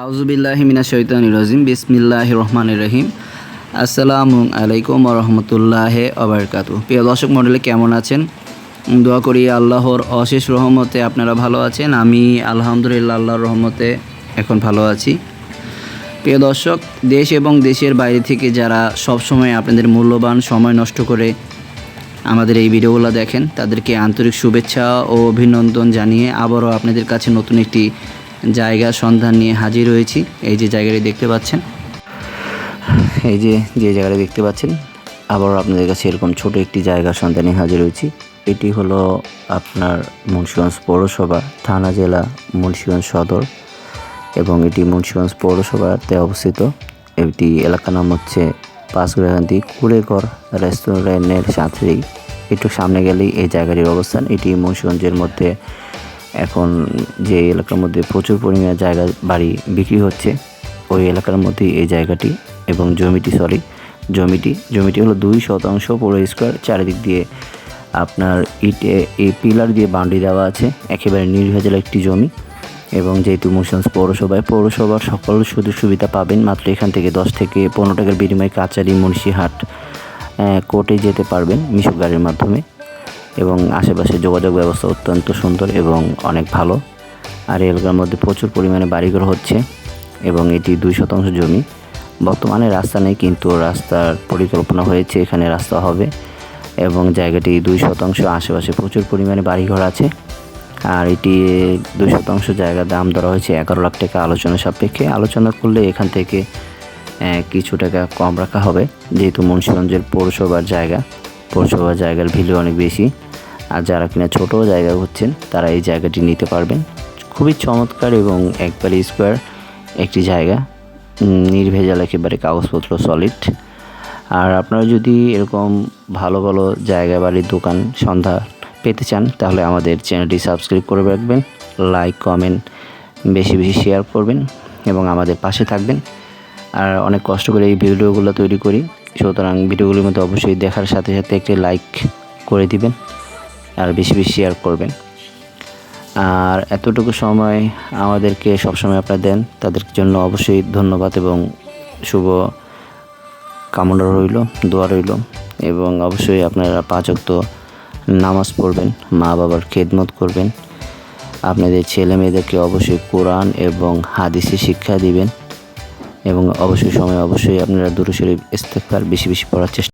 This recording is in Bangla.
আউজুবিল্লাহিমিনা শৈতান রাজিম রহমান রহিম। আসসালামু আলাইকুম রহমতুল্লাহ আবরকাতু প্রিয় দর্শক মণ্ডলী, কেমন আছেন? দোয়া করি আল্লাহর অশেষ রহমতে আপনারা ভালো আছেন। আমি আলহামদুলিল্লাহ আল্লাহর রহমতে এখন ভালো আছি। প্রিয় দর্শক, দেশ এবং দেশের বাইরে থেকে যারা সব সময় আপনাদের মূল্যবান সময় নষ্ট করে আমাদের এই ভিডিওগুলো দেখেন, তাদেরকে আন্তরিক শুভেচ্ছা ও অভিনন্দন জানিয়ে আবারও আপনাদের কাছে নতুন একটি জায়গা সন্ধান নিয়ে হাজির হয়েছি। এই যে জায়গাটি দেখতে পাচ্ছেন। এই যে যে জায়গাটা দেখতে পাচ্ছেন, আবারও আপনাদের কাছে এরকম ছোট একটি জায়গা সন্ধানে হাজির হয়েছি। এটি হলো আপনার মুন্সিগঞ্জ পৌরসভা, থানা জেলা, মুন্সিগঞ্জ সদর এবং এটি মুন্সিগঞ্জ পৌরসভাতে অবস্থিত। এটি এলাকার নাম হচ্ছে পাঁচগ্রাহান্তি কুড়েঘর রেস্টুরেন্টের সাথেই একটু সামনে গেলেই এই জায়গাটির অবস্থান। এটি মুন্সিগঞ্জের মধ্যে এখন যে এলাকার মধ্যে প্রচুর পরিমাণে জায়গা বাড়ি বিক্রি হচ্ছে, ওই এলাকার মধ্যে এই জায়গাটি এবং জমিটি সরি জমিটি জমিটি হলো দুই শতাংশ পুরো স্কোয়ার চারিদিক দিয়ে আপনার ইটে এই পিলার দিয়ে বাউন্ডারি দেওয়া আছে, একেবারে নির্ভেজাল একটি জমি এবং যেহেতু মুন্সিগঞ্জ পৌরসভায়, পৌরসভার সকল সুযোগ সুবিধা পাবেন, মাত্র এখান থেকে দশ থেকে পনেরো টাকার বিনিময়ে কাচারি মুন্সিহাট কোর্টে যেতে পারবেন মিশুক গাড়ির মাধ্যমে। এবং আশেপাশে যোগাযোগ ব্যবস্থা অত্যন্ত সুন্দর এবং অনেক ভালো। আর এই এলাকার মধ্যে প্রচুর পরিমাণে বাড়িঘর হচ্ছে এবং এটি দুই শতাংশ জমি। বর্তমানে রাস্তা নেই, কিন্তু রাস্তার পরিকল্পনা হয়েছে, এখানে রাস্তা হবে এবং জায়গাটি দুই শতাংশ আশেপাশে প্রচুর পরিমাণে বাড়িঘর আছে। আর এটি দুই শতাংশ জায়গার দাম ধরা হয়েছে এগারো লাখ টাকা আলোচনা সাপেক্ষে। আলোচনা করলে এখান থেকে কিছু টাকা কম রাখা হবে, যেহেতু মুন্সিগঞ্জের পৌরসভার জায়গা। পৌরসভার জায়গার ভ্যালু অনেক বেশি। আর যারা কিনা ছোটো জায়গা হচ্ছেন তারা এই জায়গাটি নিতে পারবেন। খুবই চমৎকার এবং একবারে স্কোয়ার একটি জায়গা। নির্ভেজাল, একেবারে কাগজপত্র সলিড আর আপনারা যদি এরকম ভালো ভালো জায়গা বাড়ির দোকান, সন্ধ্যা পেতে চান, তাহলে আমাদের চ্যানেলটি সাবস্ক্রাইব করে রাখবেন লাইক কমেন্ট বেশি বেশি শেয়ার করবেন এবং আমাদের পাশে থাকবেন। আর অনেক কষ্ট করে এই ভিডিওগুলো তৈরি করি। সুতরাং ভিডিওগুলোর মধ্যে অবশ্যই দেখার সাথে সাথে একটি লাইক করে দিবেন আর বেশি বেশি শেয়ার করবেন। আর এতটুকু সময় আমাদেরকে সবসময় আপনারা দেন, তাদের জন্য অবশ্যই ধন্যবাদ এবং শুভ কামনা রইল, দোয়া রইল এবং অবশ্যই আপনারা পাঁচ ওয়াক্ত নামাজ পড়বেন, মা বাবার খেদমত করবেন। আপনাদের ছেলে মেয়েদেরকে অবশ্যই কোরআন এবং হাদিসে শিক্ষা দিবেন। এবং অবশ্যই সময় অবশ্যই আপনারা দুরু শরীফ ইস্তেকবার বেশি বেশি পড়ার চেষ্টা